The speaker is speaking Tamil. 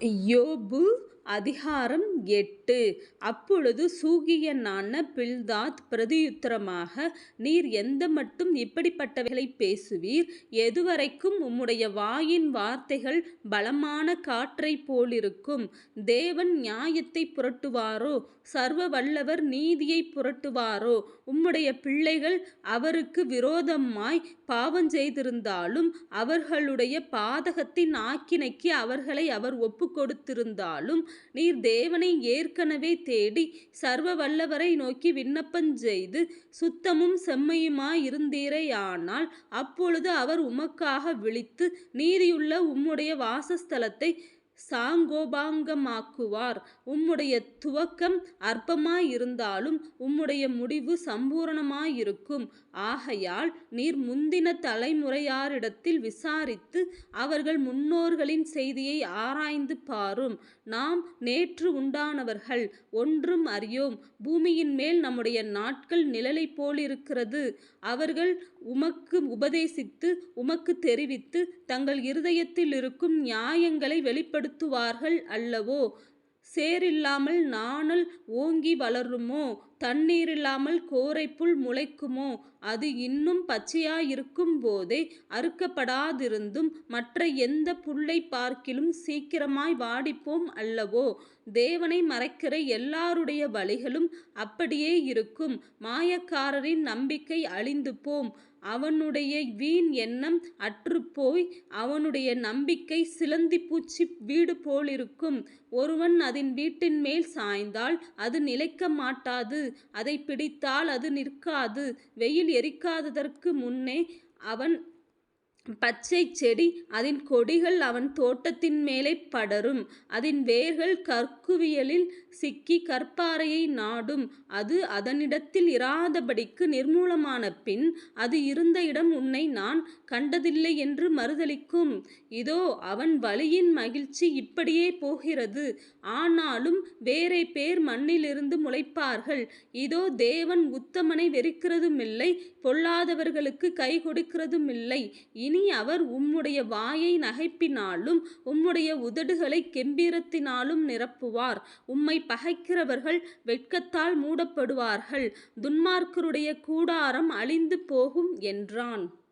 யோபு அதிகாரம் எட்டு அப்பொழுது சூகியனான பில்தாத் பிரதியுத்தரமாக நீர் எந்த மட்டும் இப்படிப்பட்டவைகளைப் பேசுவீர்? எதுவரைக்கும் உம்முடைய வாயின் வார்த்தைகள் பலமான காற்றைப் போலிருக்கும்? தேவன் நியாயத்தை புரட்டுவாரோ? சர்வ வல்லவர் நீதியை புரட்டுவாரோ? உம்முடைய பிள்ளைகள் அவருக்கு விரோதமாய் பாவம் செய்திருந்தாலும் அவர்களுடைய பாதகத்தின் ஆக்கினைக்கு அவர்களை அவர் ஒப்புக்கொடுத்திருந்தாலும் நீர் தேவனை ஏற்கனவே தேடி சர்வ வல்லவரை நோக்கி விண்ணப்பஞ்செய்து சுத்தமும் செம்மையுமாயிருந்தீரையானால் அப்பொழுது அவர் உமக்காக விழித்து நீதியுள்ள உம்முடைய வாசஸ்தலத்தை சாங்கோபாங்கமாக்குவார். உம்முடைய துவக்கம் அற்பமாயிருந்தாலும் உம்முடைய முடிவு சம்பூரணமாயிருக்கும். ஆகையால் நீர் முந்தின தலைமுறையாரிடத்தில் விசாரித்து அவர்கள் முன்னோர்களின் செய்தியை ஆராய்ந்து பாரும். நாம் நேற்று உண்டானவர்கள். ஒன்றும் அறியோம். பூமியின் மேல் நம்முடைய நாட்கள் நிழலைப் போலிருக்கிறது. அவர்கள் உமக்கு உபதேசித்து உமக்கு தெரிவித்து தங்கள் இருதயத்தில் இருக்கும் நியாயங்களை பயன்படுத்துவார்கள் அல்லவோ? சேரில்லாமல் நாணல் ஓங்கி வளருமோ? தண்ணீரில்லாமல் கோரைப்புல் முளைக்குமோ? அது இன்னும் பச்சையாயிருக்கும் போதே அறுக்கப்படாதிருந்தும் மற்ற எந்த புல்லை பார்க்கிலும் சீக்கிரமாய் வாடிப்போம் அல்லவோ? தேவனை மறைக்கிற எல்லாருடைய வழிகளும் அப்படியே இருக்கும். மாயக்காரரின் நம்பிக்கை அழிந்து போம் அவனுடைய வீண் எண்ணம் அற்றுப்போய் அவனுடைய நம்பிக்கை சிலந்தி பூச்சி வீடு போலிருக்கும் ஒருவன் அதின் வீட்டின்மேல் சாய்ந்தால் அது நிலைக்க மாட்டாது அதைப் பிடித்தால் அது நிற்காது. வெயில் எரிக்காததற்கு முன்னே அவன் பச்சைச் செடி அதன் கொடிகள் அவன் தோட்டத்தின் மேலே படரும். அதன் வேர்கள் கற்குவியலில் சிக்கி கற்பாறையை நாடும். அது அதனிடத்தில் இராதபடிக்கு நிர்மூலமான பின் அது இருந்த இடம் உன்னை நான் கண்டதில்லை என்று மறுதலிக்கும். இதோ அவன் வழியின் மகிழ்ச்சி இப்படியே போகிறது. ஆனாலும் வேறேபேர் மண்ணிலிருந்து முளைப்பார்கள். இதோ தேவன் உத்தமனை வெறுக்கிறதுமில்லை பொல்லாதவர்களுக்குக் கைகொடுக்கிறதுமில்லை. இனி அவர் உம்முடைய வாயை நகைப்பினாலும் உம்முடைய உதடுகளை கெம்பீரத்தினாலும் நிரப்புவார். உம்மை பகைக்கிறவர்கள் வெட்கத்தால் மூடப்படுவார்கள். துன்மார்க்கருடைய கூடாரம் அழிந்து போகும் என்றான்.